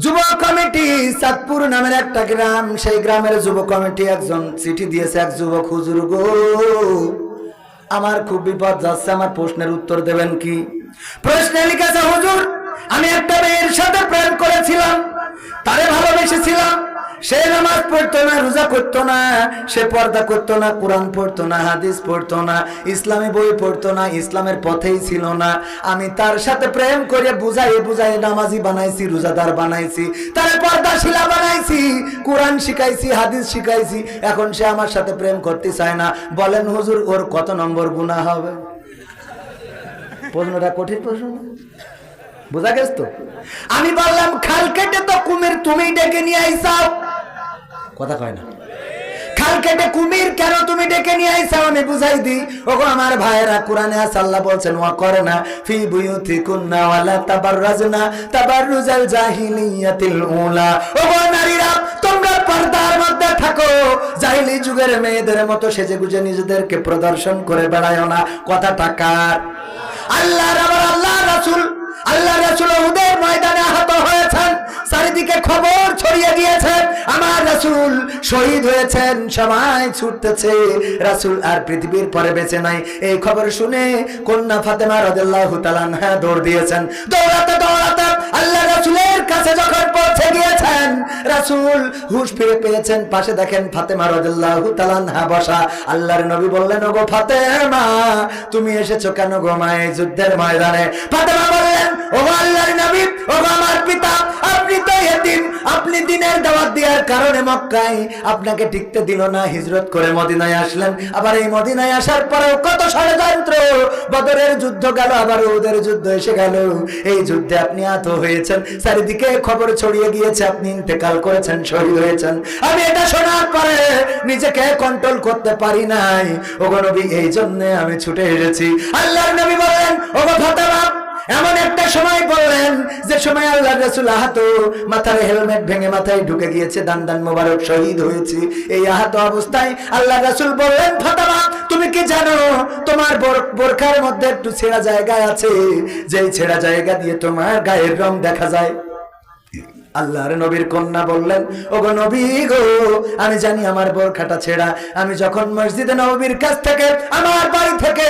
যুব কমিটি চাঁদপুর নামের একটা গ্রাম। সেই গ্রামের যুব কমিটি একজন চিঠি দিয়েছে, এক যুবক, হুজুর গো, আমার খুব বিপদ যাচ্ছে, আমার প্রশ্নের উত্তর দেবেন কি? প্রশ্নে লিখেছে, হুজুর, আমি একটা মেয়ের সাথে প্রেম করেছিলাম, তারে ভালোবেসেছিলাম সে নামাজ পড়তো না, রোজা করতো না, সে পর্দা করতো না, কোরআন পড়তো না, হাদিস পড়তো না, ইসলামী বই পড়তো না, ইসলামের পথেই ছিল না। আমি তার সাথে প্রেম করে বুঝাই বুঝাই নামাজি বানাইছি, রোজাদার বানাইছি, তার পর্দা শিলা বানাইছি, কোরআন শিখাইছি, হাদিস শিখাইছি, এখন সে আমার সাথে প্রেম করতে চায় না। বলেন, হুজুর, ওর কত নম্বর গুণা হবে? প্রশ্নটা কঠিন প্রশ্ন বোঝা গেছ তো? আমি বললাম, খাল কেটে তো কুমির তুমি ডেকে নিয়ে আইসাও। কথা কয় না। খাল কেটে কুমির কেন তুমি ডেকে নিয়ে আইসাও আমি বুঝাই দি ওগো আমার ভাইয়েরা কোরআনে আছে, আল্লাহ বলছেন, ওয়া করে না ফি বুয়ুতি কুন্না ওয়ালা তাবাররাজনা তাবাররুজাল জাহিলিয়াতিল উলা। ওগো নারীরা, তোমরা পর্দার মধ্যে থাকো। জাহিলি যুগের মেয়েদের মতো সেজে গুজে নিজেদেরকে প্রদর্শন করে বেড়ায় না। কথা টাকার আল্লাহ আল্লাহ রাসূল আল্লাহ রাসুল উদের ময়দানে আহত হয়েছেন, চারিদিকে খবর ছড়িয়ে গিয়েছেন আমার রাসুল শহীদ হয়েছেন সবাই ছুটতেছে। রাসুল আর পৃথিবীর পরে বেঁচে নাই। এই খবর শুনে কন্যা ফাতেমা রাদিয়াল্লাহু তাআলা হ্যাঁ দৌড় দিয়েছেন। দৌড়াতে দৌড়াতে রাসূল হুঁশ ফিরে পেয়েছেন। পাশে দেখেন ফাতেমা রাদিয়াল্লাহু তাআলা বসা। আল্লাহর নবী বললেন, ওগো ফাতেমা, তুমি এসেছ কেন গো মা এই যুদ্ধের ময়দানে? ফাতেমা বললেন, ওগো আল্লাহর নবী, ওগো আমার পিতা, আপনি তো এতিম আপনি দিনের দাওয়াত দেওয়ার কারণে মক্কায় আপনাকে টিকতে দিল না, হিজরত করে মদিনায় আসলেন। আবার এই মদিনায় আসার পরেও কত ষড়যন্ত্র, বদরের যুদ্ধ গেল, আবার ওদের যুদ্ধ এসে গেল। এই যুদ্ধে আপনি আহত হয়েছেন। চারিদিকে খবর ছড়িয়ে গিয়েছে, আপনি ইন্তেকাল করেছেন, শহীদ হয়েছেন। আমি এটা শোনার পরে নিজেকে কন্ট্রোল করতে পারি নাই। ওগো নবী, এই জন্য আমি ছুটে এসেছি। আল্লাহর নবী বলেন ফাতেমা এমন একটা সময় বললেন, যে সময় আল্লাহ রসুল আহত, মাথার হেলমেট ভেঙে মাথায় ঢুকে গিয়েছে, দান দান মোবারক, শহীদ হয়েছে। এই আহত অবস্থায় আল্লাহ রসুল বললেন ফাতামা তুমি কি জানো, তোমার বোর- বোরখার মধ্যে একটু ছেঁড়া জায়গা আছে। যেই ছেঁড়া জায়গা দিয়ে তোমার গায়ের রং দেখা যায়। আল্লাহর নবীর কন্যা বললেন, ওগো নবী গো, আমি জানি আমার বোরখাটা ছেঁড়া। আমি যখন মসজিদে নবীর কাছ থেকে আমার বাড়ি থেকে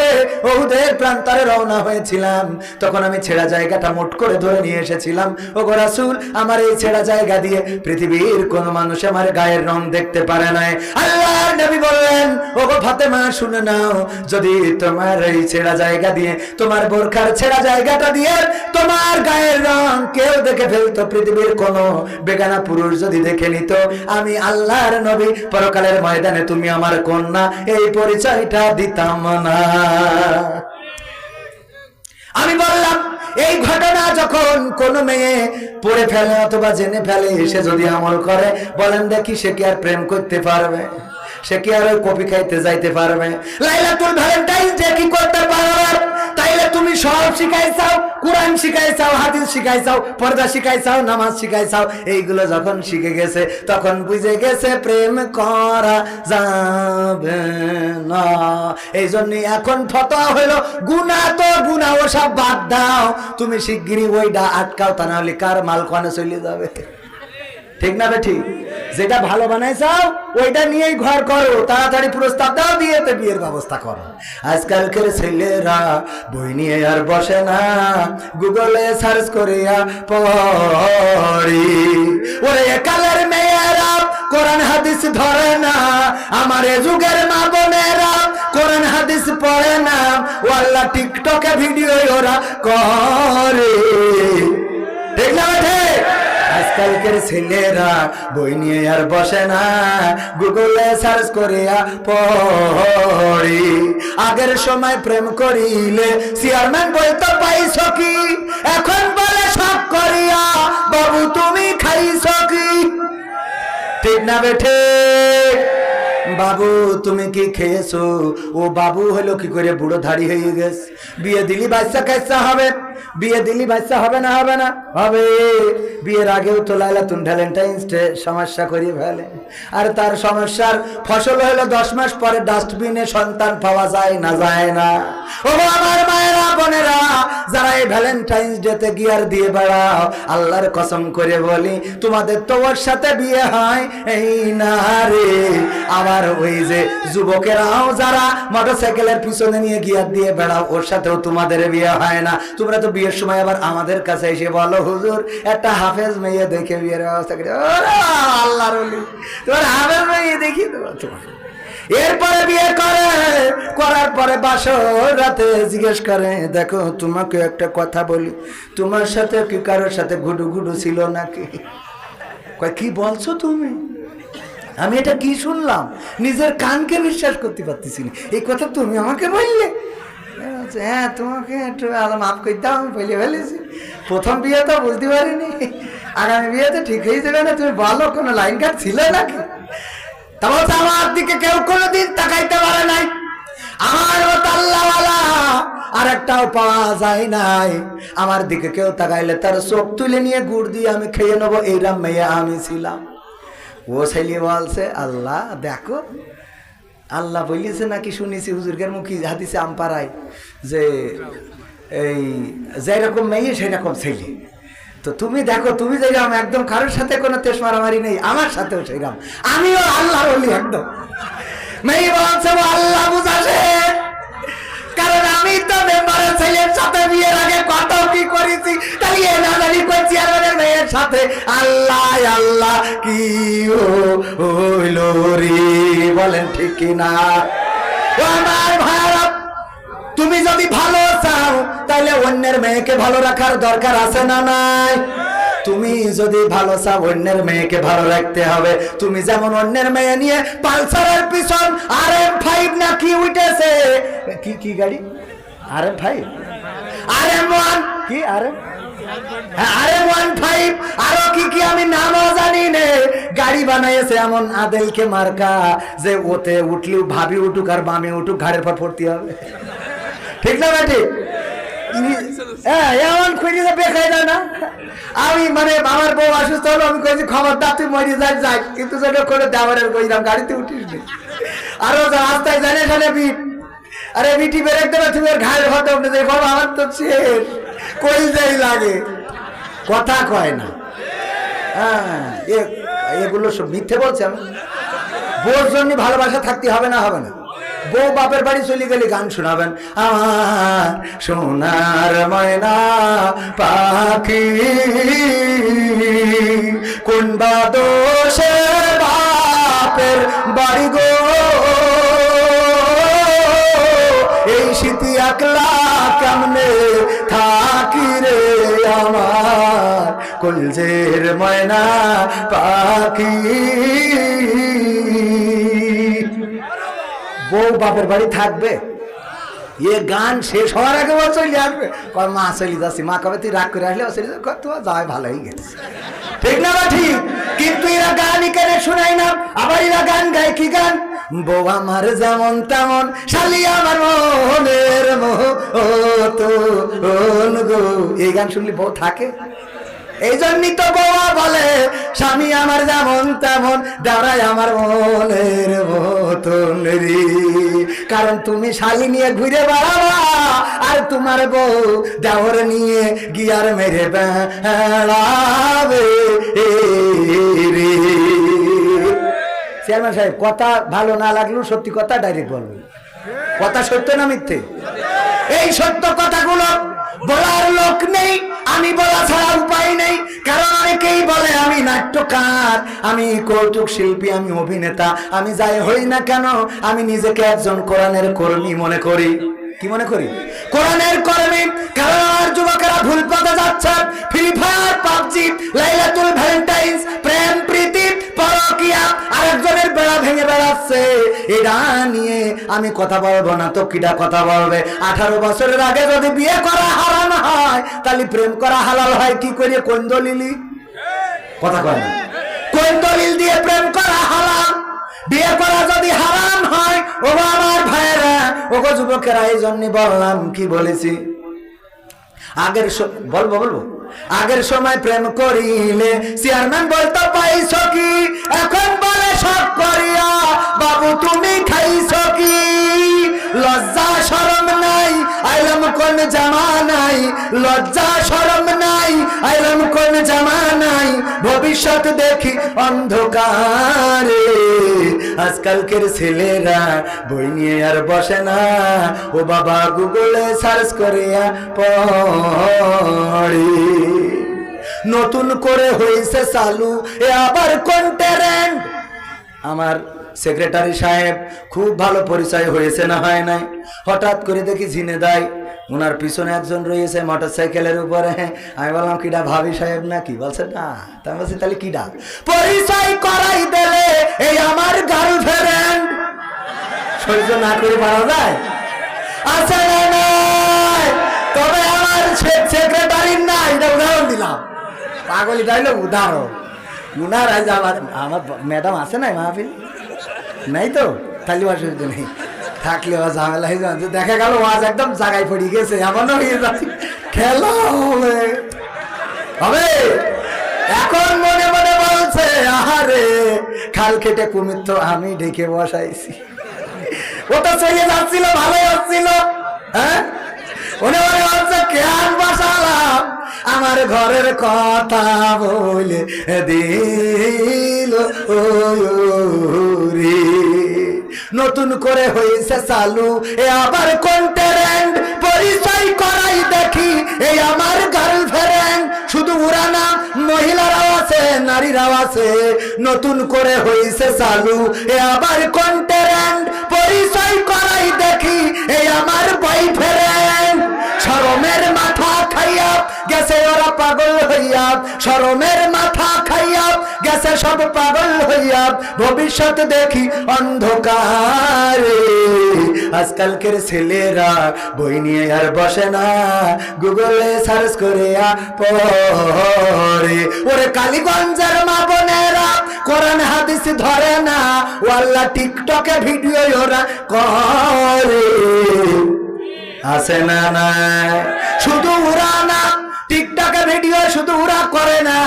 ওহুদের প্রান্তরে রওনা হয়েছিলাম, তখন আমি ছেঁড়া জায়গাটা মোট করে ধরে নিয়ে এসেছিলাম। ওগো রাসূল, আমার এই ছেঁড়া জায়গা দিয়ে পৃথিবীর কোন মানুষ আমার গায়ের রং দেখতে পারে নাই। আল্লাহর নবী বললেন, ওগো ফাতেমা, শুনে নাও, যদি তোমার এই ছেঁড়া জায়গা দিয়ে, তোমার বোরখার ছেঁড়া জায়গাটা দিয়ে তোমার গায়ের রং কেউ দেখে ফেলতো, পৃথিবীর কোন বেগানা পুরুষ যদি দেখে নিত, আমি আল্লাহর নবী, পরকালের ময়দানে তুমি আমার কন্যা, এই পরিচয়টা দিতাম না। আমি বললাম, এই ঘটনা যখন কোন মেয়ে পড়ে ফেলে অথবা জেনে ফেলে এসে যদি আমল করে, বলেন দেখি সে কি আর প্রেম করতে পারবে? সে কি আর ওই কপি খাইতে যাইতে পারবে? লাইলাতুল ভ্যালেন্টাইন ডে কি করতে পারবে? সব শিখাই চাও, কোরআন শিখাই চাও, হাদিস শিখাই চাও, পর্দা শিখাই চাও, নামাজ শিখাই চাও, এইগুলো যখন শিখে গেছে, তখন বুঝে গেছে প্রেম করা যাবে না। এই জন্য এখন ফতোয়া হইল গুনা তো গুনা ও সব বাদ দাও। তুমি শিগগিরই ওইটা আটকাও, তা নাহলে কার মাল কনে চলে যাবে? ঠিক না বে ঠিক? যেটা ভালো বানাইছাও ওইটা নিয়েই ঘর করো, তাড়াতাড়ি প্রস্তাব দাও দিয়ে তো বিয়ের ব্যবস্থা করো। আজকালকার ছেলেরা বই নিয়ে আর বসে না, গুগলে সার্চ করিয়া পড়ি। ওরে কালের মেয়েরা, কোরআন হাদিস ধরে না, আমার যুগের মা বোনেরা কোরআন হাদিস পড়ে না ও আল্লাহ টিকটকে ভিডিও ওরা করে। আজকালকের ছেলেরা বই নিয়ে আর বসে না। গুগলে সার্চ করিয়া পড়ি। আগের সময় প্রেম করিলে চেয়ারম্যান বলতো পাইছ কি? এখন বলে সব করিয়া, বাবু, তুমি খাইছ কি? ঠিক না বেঠে বাবু, তুমি কি খেয়েছো? ও বাবু হলো কি করে বুড়ো ধাড়ি হয়ে গেছে। বিয়ে দিলি, বাচ্চা কাচ্চা হবে। বিয়ে দিলি বাচ্চা হবে না হবে না? হবে। বিয়ের আগেও তো লাইলা তুন ভ্যালেন্টাইন্স ডে সমস্যা করি ফেলে। আর তার সমস্যার ফসল হলো দশ মাস পরে ডাস্টবিনে সন্তান পাওয়া যায় না যায় না। ও আমার মায়েরা, বোনেরা, যারা এই ভ্যালেন্টাইন্স ডে তে গিয়ার দিয়ে বেড়াও, আল্লাহর কসম করে বলি, তোমাদের তো ওর সাথে বিয়ে হয় এই না রে। আবার ওই যে যুবকেরাও যারা মোটরসাইকেলের পিছনে নিয়ে গিয়ার দিয়ে বেড়াও, ওর সাথেও তোমাদের বিয়ে হয় না। তোমরা তো বিয়ের সময় আবার আমাদের কাছে এসে বলো, হুজুর, একটা হাফেজ মেয়ে দেখে বিয়ের ব্যবস্থা করে। আল্লাহর তোমার হাফেজ মেয়ে দেখি তোমার এরপরে বিয়ে করে, করার পরে বাসর রাতে জিজ্ঞেস করে, দেখো, তোমাকে একটা কথা বলি, তোমার সাথে কি কারোর সাথে গুডু গুডু ছিল নাকি? কি বলছো তুমি? আমি এটা কি শুনলাম? নিজের কানকে বিশ্বাস করতে পারতেছি না। এই কথা তুমি আমাকে বললে? বলছে, হ্যাঁ তোমাকে একটু মাফ আমি ফেলেছি প্রথম বিয়ে তো বুঝতে পারিনি। আগামী বিয়েতে ঠিক হয়ে যাবে না। তুমি বলো কোনো লাইন কার্ড ছিল নাকি? আমার দিকে কেউ কোনোদিন তাকাইতে পারে নাই। আমার মতো আল্লাহওয়ালা আর একটাও পাওয়া যায় নাই। আমার দিকে কেউ তাকাইলে তার চোখ তুলে নিয়ে গুড় দিয়ে আমি খেয়ে নেব। এইরাম মেয়ে আমি ছিলাম। ও ছেলে বলছে আল্লাহ দেখো আল্লাহ বলিয়েছে নাকি শুনেছি হুজুরকের মুখী হাদিসে আমপাড়ায় যে এই যেরকম মেয়ে, সেরকম ছেলে। তো তুমি দেখো, তুমি যেরকম একদম কারোর সাথে কোনো তেস মারামারি নেই, আমার সাথেও সেরকম। আমিও আল্লাহ বলি একদম। মেয়ে বলছে আল্লাহ কারণ আমি তো মেম্বারের ছেলের সাথে বিয়ের আগে কত কি করেছি? তাই এ না জানি কই চেয়ারম্যানের মেয়ের সাথে আল্লাহ আল্লাহ কি ও হইল রে? বলেন ঠিক কি না আমার ভাইরা তুমি যদি ভালো চাও তাহলে অন্যের মেয়েকে ভালো রাখার দরকার আছে না নাই? তুমি যদি ভালো চাও, অন্যের মেয়েকে ভালো রাখতে হবে। তুমি যেমন অন্যের মেয়ে নিয়ে পালসারের পিছন আর এম ফাইভ না কি উঠেছে। কি কি গাড়ি? আর এম ফাইভ আমি এমন আমি মানে আমার বউ অসুস্থ হলো, আমি কইছি, খবরদার, তুই মরি যাই যাই কিন্তু দেওয়ারের কইলাম গাড়িতে উঠিস আরও রাস্তায় জানে জানে আরে বিটি বেরেক দেবে তুমি আর উঠে যাই বাবা আমার তো শেষ কই যাই লাগে? কথা কয় না। হ্যাঁ এগুলো সব মিথ্যে বলছে আমি। বউর জন্য ভালোবাসা থাকতে হবে না হবে না। বউ বাপের বাড়ি চলে গেলে গান শোনাবেন। আমার সোনার ময়না পাখি, কোন বা দোষে বাপের বাড়ি গো? শীতি একলা কেমনে থাকি রে আমার। কুলজের ময়না পাখি। বউ বাপের বাড়ি থাকবে? এ গান শেষ হওয়ার আগে ও চলে আসবে। কয়, মা, চলে যাচ্ছি। মা কবে তুই রাগ করে আসলে? ও চলে তোমার যাওয়াই ভালোই গেছে। ঠিক না বা ঠিক? কিন্তু এরা গান কেন শোনাই না। আবার এরা গান গায় কি গান? বউ আমার যেমন তেমন, শালি আমার মনের মোহ তো এই গান শুনলে বউ থাকে? এই জন্যই তো বৌমা বলে, স্বামী আমার যেমন তেমন দাঁড়াই আমার মনের মতন রে কারণ তুমি শালি নিয়ে ঘুরে বেড়াবা, আর তোমার বউ দেওর নিয়ে গিয়ার মেরে বেড়াবে। চেয়ারম্যান সাহেব, কথা ভালো না লাগলেও সত্যি কথা ডাইরেক্ট বলবেন কথা সত্য না মিথ্যে? এই সত্য কথাগুলো বলার লোক নেই। আমি বলা ছাড়া উপায় নেই। কারণ অনেকেই বলে, আমি নাট্যকার, আমি কৌতুক শিল্পী, আমি অভিনেতা, আমি যাই হই না কেন, আমি নিজেকে একজন কোরআনের কর্মী মনে করি। কি মনে করি? কোরআনের কর্মী, কারণ আমার যুবকেরা ভুল পথে যাচ্ছে। ফ্রি ফায়ার পাবজি, লাইলাতুল ভ্যালেন্টাইন্স, প্রেম, প্রীতি, পরকিয়া, আরেকজনের বেড়া ভেঙে বেড়াচ্ছে। এটা নিয়ে আমি কথা বলব না তো কিটা কথা বলবে। আঠারো বছরের আগে যদি বিয়ে করা হারাম হয়, তাহলে প্রেম করা হালাল হয়, কি করে কোন দলিলি কথা কয় না। কোন দলিল দিয়ে প্রেম করা হারাম বিয়ে করা যদি হারাম হয়, ও আমার ভাইয়েরা ও গো যুবকেরা, এই জন্য বললাম, কি বলেছি? আগের বলব বলব? আগের সময় প্রেম করিলে চেয়ারম্যান বলতো, পাইছ কি? এখন বলে সব করিয়া, বাবু তুমি খাইছ কি? লজ্জা কোন জামা নাই, লজ্জা নাই, আইলাম কোন জামা নাই, ভবিষ্যৎ দেখি অন্ধকারে। আজকালকের ছেলেরা বই নিয়ে আর বসে না, ও বাবা গুগলে সার্চ করিয়া পড়ে। নতুন করে হয়েছে চালু, এ আবার কোন ট্যালেন্ট আমার সেক্রেটারি সাহেব, খুব ভালো পরিচয় হয়েছে না হয় নাই? হঠাৎ করে দেখি ঝিনে দেয় ওনার পিছনে একজন রয়েছে মোটর সাইকেলের উপরে। আমি বললাম কিডা ভাবি সাহেব না কি বলছে, না। তা আমি বলছি, তাহলে কিডা পরিচয় করাই দিলে এই আমার গার্লফ্রেন্ড। সহ্য না করে পারা যায়। না তবে আমার সেক্রেটারির না এটা উদাহরণ দিলাম। পাগলি হইল উদাহরণ। উনার আজ আমার আমার ম্যাডাম আছে না মাহফিল? নাই তো, তাহলে অসুবিধা নেই। থাকলে ও ঝামেলা হয়ে যাচ্ছে দেখা গেল ওয়াজ একদম জায়গায় পড়ে গেছে এমনও হয়ে যাচ্ছে খেলা হবে। এখন মনে মনে বলছে, আহারে, খাল কেটে কুমির তো আমি ঢেকে বসাইছি। ও তো চলে যাচ্ছিল, ভালোই হচ্ছিল। হ্যাঁ? মনে মনে হচ্ছে কেন বসালাম? আমার ঘরের কথা বলে দিল নতুন করে হয়েছে চালু, এ আবার কোন ট্যালেন্ট পরিচয় করাই দেখি এই আমার গার্লফ্রেন্ড শুধু ওরা না মহিলারাও আছে, নারীরাও আছে, নতুন করে হয়েছে চালু, এ আবার কোন ট্যালেন্ট পরিচয় করাই দেখি এই আমার বয়ফ্রেন্ড গেছে ওরা পাগল হইয়া শরমের মাথা খাইয়া, গেছে সব পাগল হইয়া। ভবিষ্যৎ দেখি অন্ধকারে। আজকালকের ছেলেরা বই নিয়ে আর বসে না, গুগলে সার্চ করে পড়ে ওরে কালীগঞ্জের মা বোনেরা, কোরআন হাদিস ধরে না, ওয়াল্লা টিকটকে ভিডিও ওরা করে। আছে না নাই? শুধু ওরা রেডিও শুধু ওরা করে না।